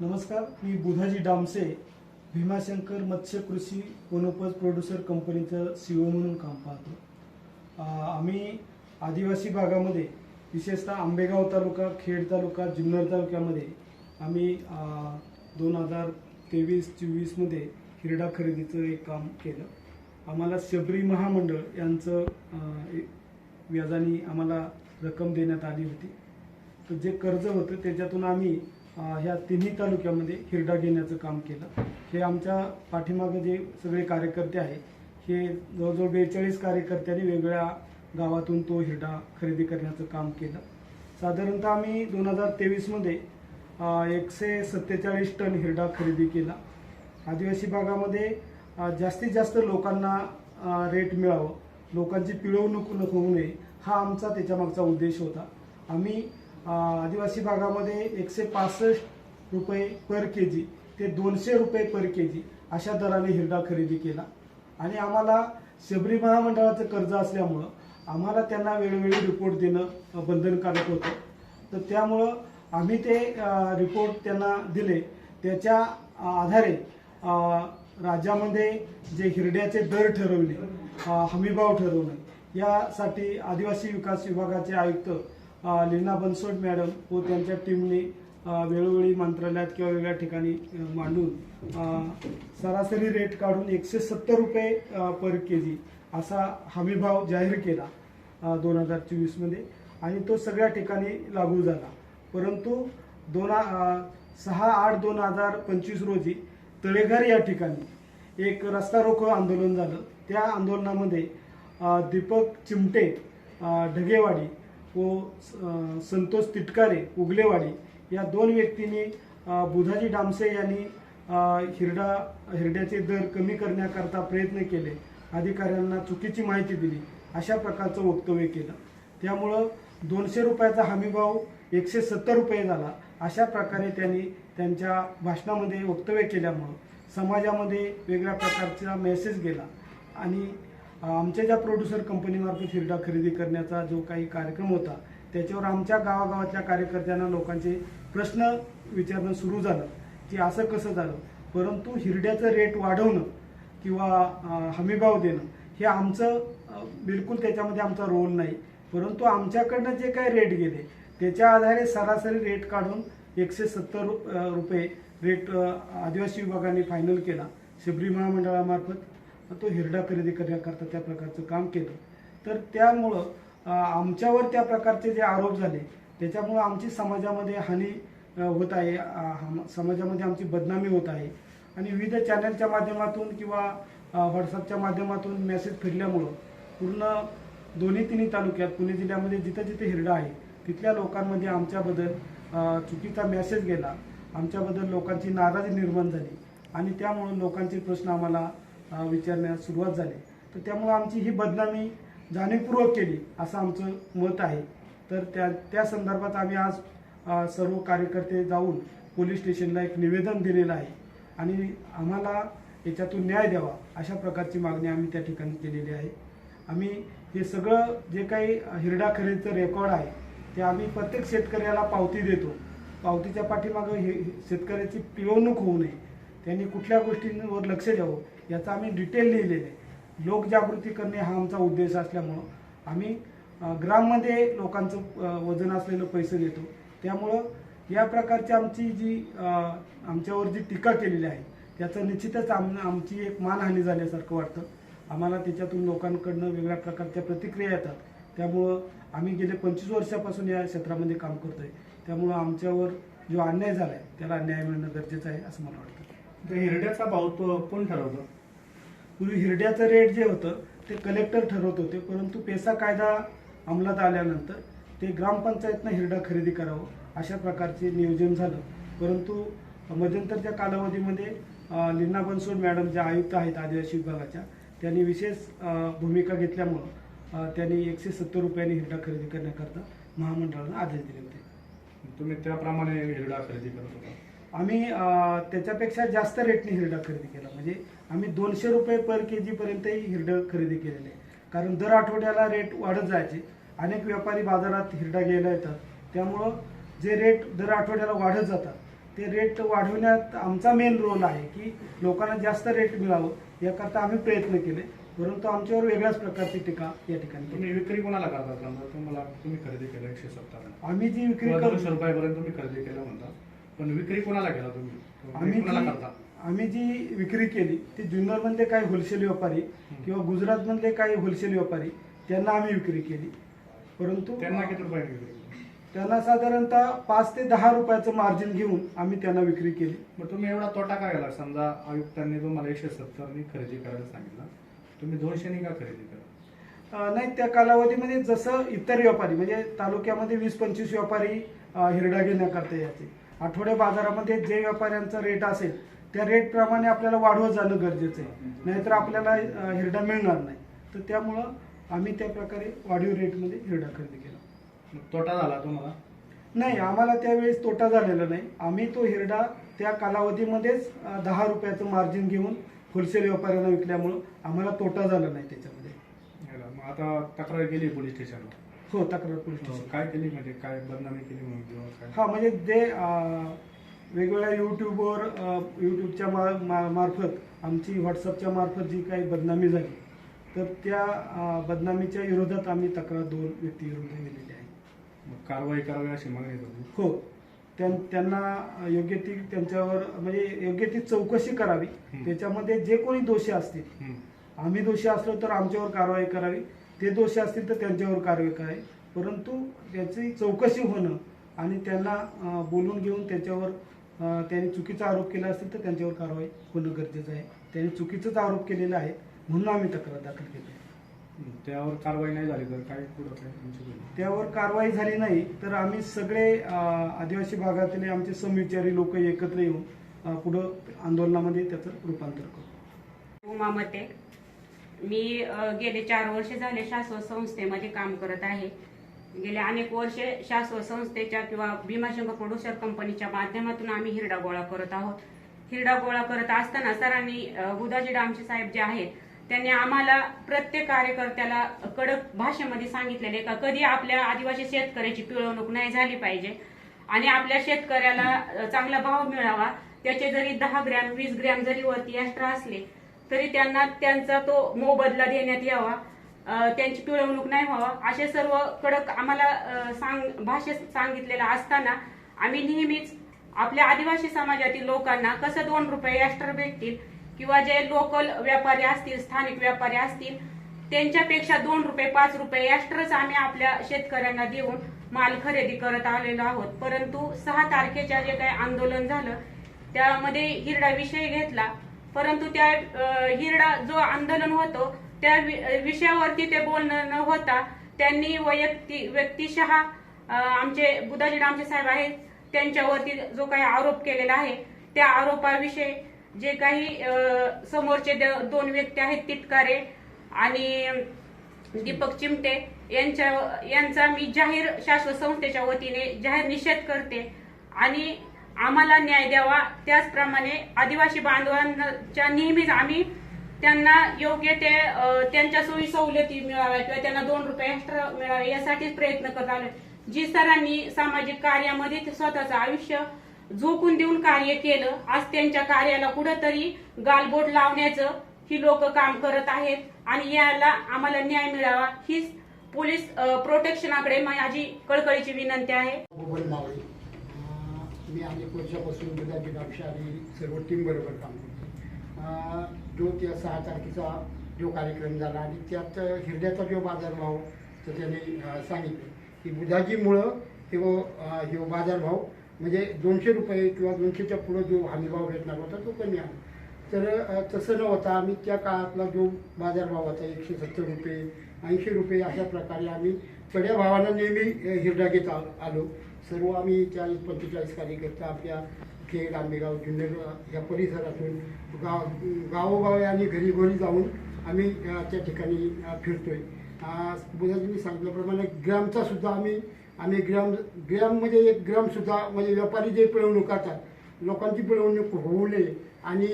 नमस्कार मी बुधाजी डामसे भीमाशंकर मत्स्य कृषी वनोपज प्रोड्युसर कंपनीचं सी ओ म्हणून काम पाहतो. आम्ही आदिवासी भागामध्ये विशेषतः आंबेगाव तालुका खेड तालुका जुन्नर तालुक्यामध्ये आम्ही दोन हजार तेवीस चोवीसमध्ये हिरडा खरेदीचं एक काम केलं. आम्हाला शबरी महामंडळ यांचं व्याजाने आम्हाला रक्कम देण्यात आली होती. तर जे कर्ज होतं त्याच्यातून आम्ही ह्या तिन्ही तालुक्यामध्ये हिरडा घेण्याचं काम केलं. हे आमच्या पाठीमागं जे सगळे कार्यकर्ते आहे हे जवळजवळ बेचाळीस कार्यकर्त्यांनी वेगवेगळ्या गावातून तो हिरडा खरेदी करण्याचं काम केलं. साधारणतः आम्ही दोन हजार तेवीसमध्ये एकशे सत्तेचाळीस टन हिरडा खरेदी केला. आदिवासी भागामध्ये जास्तीत जास्त लोकांना रेट मिळावं लोकांची पिळवणूक नको होऊ नये हा आमचा त्याच्यामागचा उद्देश होता. आम्ही आदिवासी भागामध्ये एकशे पासष्ट रुपये पर के जी ते दोनशे रुपये पर के जी अशा दराने हिरडा खरेदी केला. आणि आम्हाला शबरी महामंडळाचं कर्ज असल्यामुळं आम्हाला त्यांना वेळोवेळी रिपोर्ट देणं बंधनकारक होतं. तर त्यामुळं आम्ही ते रिपोर्ट त्यांना दिले. त्याच्या आधारे राज्यामध्ये जे हिरड्याचे दर ठरवणे हमीभाव ठरवणे यासाठी आदिवासी विकास विभागाचे आयुक्त लीना बनसोड मॅडम व त्यांच्या टीमने वेळोवेळी मंत्रालयात किंवा वेगळ्या ठिकाणी मांडून सरासरी रेट काढून एकशे सत्तर रुपये पर के जी असा हमीभाव जाहीर केला दोन हजार चोवीसमध्ये आणि तो सगळ्या ठिकाणी लागू झाला. परंतु दोन सहा आठ दोन हजार पंचवीस रोजी तळेघर या ठिकाणी एक रस्ता रोको आंदोलन झालं. त्या आंदोलनामध्ये दीपक चिमटे ढगेवाडी व संतोष तिटकारे उगलेवाडी या दोन व्यक्तींनी बुधाजी डामसे यांनी हिरडा हिरड्याचे दर कमी करण्याकरता प्रयत्न केले. अधिकाऱ्यांना चुकीची माहिती दिली. अशा प्रकारचं वक्तव्य केलं. त्यामुळं दोनशे रुपयाचा हमीभाव एकशे सत्तर रुपये झाला. अशा प्रकारे त्यांनी त्यांच्या भाषणामध्ये वक्तव्य केल्यामुळं समाजामध्ये वेगळ्या प्रकारचा मेसेज गेला. आणि आमच्या ज्या प्रोड्युसर कंपनीमार्फत हिरडा खरेदी करण्याचा जो काही कार्यक्रम होता त्याच्यावर आमच्या गावागावातल्या कार्यकर्त्यांना लोकांचे प्रश्न विचारणं सुरू झालं की असं कसं झालं? परंतु हिरड्याचं रेट वाढवणं किंवा हमीभाव देणं हे आमचं बिलकुल त्याच्यामध्ये आमचा रोल नाही. परंतु आमच्याकडनं जे काही रेट गेले त्याच्या आधारे सरासरी रेट काढून एकशे सत्तर रुपये रेट आदिवासी विभागाने फायनल केला शबरी महामंडळामार्फत. तो हिरडा खरेदी करण्याकरता त्या प्रकारचं काम केलं. तर त्यामुळं आमच्यावर त्या प्रकारचे जे आरोप झाले त्याच्यामुळं आमची समाजामध्ये हानी होत आहे. समाजामध्ये आमची बदनामी होत आहे. आणि विविध चॅनलच्या माध्यमातून किंवा व्हॉट्सअपच्या माध्यमातून मेसेज फिरल्यामुळं पूर्ण दोन्ही तिन्ही तालुक्यात पुणे जिल्ह्यामध्ये जिथं जिथे हिरडा आहे तिथल्या लोकांमध्ये आमच्याबद्दल चुकीचा मेसेज गेला. आमच्याबद्दल लोकांची नाराजी निर्माण झाली. आणि त्यामुळं लोकांचे प्रश्न आम्हाला विचारण्यास सुरुवात झाली. तर त्यामुळं आमची ही बदनामी जाणीवपूर्वक केली असं आमचं मत आहे. तर त्या त्या संदर्भात आम्ही आज सर्व कार्यकर्ते जाऊन पोलीस स्टेशनला एक निवेदन दिलेलं आहे. आणि आम्हाला याच्यातून न्याय द्यावा अशा प्रकारची मागणी आम्ही त्या ठिकाणी केलेली आहे. आम्ही हे सगळं जे काही हिरडा खरेदीचं रेकॉर्ड आहे ते आम्ही प्रत्येक शेतकऱ्याला पावती देतो. पावतीच्या पाठीमागं हे शेतकऱ्याची पिळवणूक होऊ नये. त्यांनी कुठल्या गोष्टींवर लक्ष द्यावं? याचा आम्ही डिटेल लिहिलेलं आहे. लोकजागृती करणे हा आमचा उद्देश असल्यामुळं आम्ही ग्राममध्ये लोकांचं वजन असलेलं पैसे देतो. त्यामुळं या प्रकारची आमची जी आमच्यावर जी टीका केलेली आहे त्याचं निश्चितच आम आमची एक मानहानी झाल्यासारखं वाटतं. आम्हाला त्याच्यातून लोकांकडनं वेगळ्या प्रकारच्या प्रतिक्रिया येतात. त्यामुळं आम्ही गेले पंचवीस वर्षापासून या क्षेत्रामध्ये काम करतोय. त्यामुळं आमच्यावर जो अन्याय झाला आहे त्याला अन्याय मिळणं गरजेचं आहे असं मला वाटतं. तर हिरड्याचा भाव तो कोण ठरवतो पूर्वी हिरड्याचं रेट जे होतं ते कलेक्टर ठरवत होते. परंतु पेसा कायदा अंमलात आल्यानंतर ते ग्रामपंचायतनं हिरडा खरेदी करावं अशा प्रकारचे नियोजन झालं. परंतु मध्यंतरच्या कालावधीमध्ये अ, लीना बनसोड मॅडम ज्या आयुक्त आहेत आदिवासी विभागाच्या त्यांनी विशेष भूमिका घेतल्यामुळं त्यांनी एकशे सत्तर रुपयांनी हिरडा खरेदी करण्याकरता महामंडळानं आदेश दिले होते. तुम्ही त्याप्रमाणे हिरडा खरेदी करत होता? आम्ही त्याच्यापेक्षा जास्त रेटने हिरडा खरेदी केला. म्हणजे आम्ही दोनशे रुपये पर के जीपर्यंतही हिरडं खरेदी केलेलं आहे. कारण दर आठवड्याला रेट वाढत जायचे. अनेक व्यापारी बाजारात हिरडा घ्यायला येतात. त्यामुळं जे रेट दर आठवड्याला वाढत जातात ते रेट वाढवण्यात आमचा मेन रोल आहे की लोकांना जास्त रेट मिळावं याकरता आम्ही प्रयत्न केले. परंतु आमच्यावर वेगळ्याच प्रकारची टीका या ठिकाणी तुम्ही विक्री कोणाला करता? समजा तुम्हाला तुम्ही खरेदी केलं एकशे सत्तर आम्ही जी विक्री दोनशे रुपयापर्यंत तुम्ही खरेदी केलं म्हणता. पण विक्री कोणाला केला तुम्ही? आम्ही करता? आम्ही जी विक्री केली ती जुन्नरमधले काही होलसेल व्यापारी किंवा गुजरातमधले काही होलसेल व्यापारी त्यांना आम्ही विक्री केली. परंतु त्यांना किती रुपयाने विक्री केली? त्यांना साधारणतः पाच ते दहा रुपयाचं मार्जिन घेऊन आम्ही त्यांना विक्री केली. मग तुम्ही एवढा तोटा काय गेला समजा आयुक्तांनी तुम्हाला एकशे सत्तरनी खरेदी करायला सांगितलं तुम्ही दोनशेनी का खरेदी करा अं, नाही त्या कालावधीमध्ये जसं इतर व्यापारी म्हणजे तालुक्यामध्ये वीस पंचवीस व्यापारी अं, हिरडा घेण्याकरता यायचे. आठवड्या बाजारामध्ये जे व्यापाऱ्यांचा रेट असेल त्या रेटप्रमाणे आपल्याला वाढवत जाणं गरजेचं आहे. नाहीतर आपल्याला हिरडा मिळणार नाही. तर त्यामुळं आम्ही त्या प्रकारे वाढीव रेटमध्ये हिरडा खरेदी केला. तोटा झाला तुम्हाला? नाही आम्हाला त्यावेळेस तोटा झालेला नाही. आम्ही तो हिरडा त्या कालावधीमध्येच दहा रुपयाचं मार्जिन घेऊन होलसेल व्यापाऱ्यांना विकल्यामुळं आम्हाला तोटा झाला नाही त्याच्यामध्ये. आता तक्रार केली पोलीस स्टेशनला हो तक्रार पोलीस स्टेशन काय केली म्हणजे काय बदनामी केली म्हणून हा म्हणजे जे वेगवेगळ्या यूट्यूबवर यूट्यूबच्या मा, मा, मार्फत आमची व्हॉट्सअपच्या मार्फत जी काही बदनामी झाली तर त्या बदनामीच्या विरोधात आम्ही तक्रार दोन व्यक्तीविरुद्ध दिलेली आहे. मग कारवाई करावी अशी मागणी हो. त्यां- त्यांना योग्य ती त्यांच्यावर म्हणजे योग्य ती चौकशी करावी. त्याच्यामध्ये जे कोणी दोषी असतील. आम्ही दोषी असलो तर आमच्यावर कारवाई करावी. ते दोषी असतील तर त्यांच्यावर कारवाई करावी. परंतु त्याची चौकशी होणं आणि त्यांना बोलून घेऊन त्याच्यावर त्यांनी चुकीचा आरोप केला असेल तर त्यांच्यावर कारवाई होणं गरजेचं आहे त्यांनी चुकीचाच आरोप केलेला आहे म्हणून आम्ही तक्रार दाखल केली आहे. त्यावर कारवाई नाही झाली तर काय पुढं काय तुमची भूमिका? त्यावर कारवाई झाली नाही तर आम्ही सगळे अं, आदिवासी भागातले आमचे समविचारी लोक एकत्र येऊन अं, पुढं आंदोलनामध्ये त्याचं रूपांतर करू उमा मते मी अ, गेले चार वर्ष झाले शाश्वत संस्थेमध्ये काम करत आहे गेले अनेक वर्षे शाश्वत संस्थेच्या किंवा भीमाशंकर प्रोड्युसर कंपनीच्या माध्यमातून आम्ही हिरडा गोळा करत आहोत. हिरडा गोळा करत असताना सरांनी बुधाजी डामचे साहेब जे आहेत त्यांनी आम्हाला प्रत्येक कार्यकर्त्याला कडक भाषेमध्ये सांगितलेले का कधी आपल्या आदिवासी शेतकऱ्याची पिळवणूक नाही झाली पाहिजे आणि आपल्या शेतकऱ्याला चांगला भाव मिळावा त्याचे जरी दहा ग्रॅम वीस ग्रॅम जरी वरती एक्स्ट्रा असले तरी त्यांना त्यांचा तो मोबदला देण्यात यावा. त्यांची पिळवणूक नाही व्हावं. असे सर्व कडक आम्हाला सांग भाषेत सांगितलेलं असताना आम्ही नेहमीच आपल्या आदिवासी समाजातील लोकांना कसं दोन रुपये एक्स्ट्रा भेटतील किंवा जे लोकल व्यापारी असतील स्थानिक व्यापारी असतील त्यांच्यापेक्षा दोन रुपये पाच रुपये एक्स्ट्राच आम्ही आपल्या शेतकऱ्यांना देऊन माल खरेदी करत आलेलो आहोत. परंतु सहा तारखेच्या जे काही आंदोलन झालं त्यामध्ये हिरडा विषय घेतला. परंतु त्या हिरडा जो आंदोलन होतो त्या वि- विषयावरती ते बोलणं न होता त्यांनी वैयक्तिक व्यक्तिशः आमचे बुधाजी डामचे साहेब आहेत त्यांच्यावरती जो काही आरोप केलेला आहे त्या आरोपाविषयी जे काही समोरचे दोन व्यक्ती आहेत तिटकारे आणि दीपक चिमटे यांच्या यांचा मी जाहीर शाश्वत संस्थेच्या वतीने जाहीर निषेध करते आणि आम्हाला न्याय द्यावा. त्याचप्रमाणे आदिवासी बांधवांच्या नेहमीच आम्ही त्यांना योग्य ते त्यांच्या सोयी सवलती मिळाव्या किंवा त्यांना दोन रुपये एक्स्ट्रा मिळावे यासाठीच प्रयत्न करत आलोय. जी सरांनी सामाजिक कार्यामध्ये स्वतःचं आयुष्य झोकून देऊन कार्य केलं आज त्यांच्या कार्याला कुठंतरी गालबोट लावण्याचं ही लोक काम करत आहेत आणि याला आम्हाला न्याय मिळावा हीच पोलीस प्रोटेक्शनाकडे माझी कळकळीची विनंती आहे. मी अनेक वर्षापासून सर्व टीम बरोबर काम करतो जो त्या सहा तारखेचा जो कार्यक्रम झाला आणि त्यात हिरड्याचा जो बाजारभाव तर त्याने सांगितलं. की बुधाजीमुळं हे अं, हे बाजारभाव म्हणजे दोनशे रुपये किंवा दोनशेच्या पुढं जो हमीभाव भेटणार होता तो कमी आला. तर तसं न होता आम्ही त्या काळातला जो बाजारभाव होता एकशे सत्तर रुपये ऐंशी रुपये अशा प्रकारे आम्ही चढ्या भावानं नेहमी हिरडा घेत आ- आलो. सर्व आम्ही चाळीस पंचेचाळीस कार्यकर्ता आपल्या खेड आंबेगाव जुन्नर या परिसरातून गाव गावोगावी आणि घरी घरी जाऊन आम्ही त्या ठिकाणी फिरतोय. अ, बुधाजींनी सांगितल्याप्रमाणे ग्रामचा सुद्धा आम्ही आम्ही ग्राम ग्राममध्ये म्हणजे एक ग्रामसुद्धा म्हणजे व्यापारी जे पिळवणूक करतात लोकांची पिळवणूक होऊ नये आणि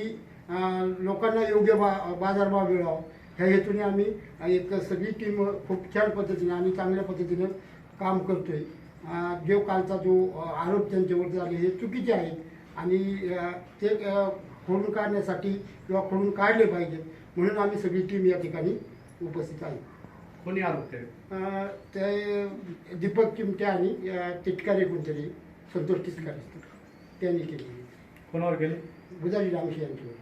लोकांना योग्य बा बाजारभाव मिळावा. ह्या हेतूने आम्ही एक सगळी टीम खूप छान पद्धतीने आणि चांगल्या पद्धतीनं काम करतोय. जो कालचा जो आरोप त्यांच्यावर झाले हे चुकीचे आहेत. आणि ते खोडून काढण्यासाठी किंवा खोडून काढले पाहिजे म्हणून आम्ही सगळी टीम या ठिकाणी उपस्थित आहे. कोणी आरोप ते दीपक चिमटे आणि अ, टिटकारे कोणतरी संतोष टिटकारे त्यांनी केली कोणावर केले? गुजारी रामशी यांच्यावर.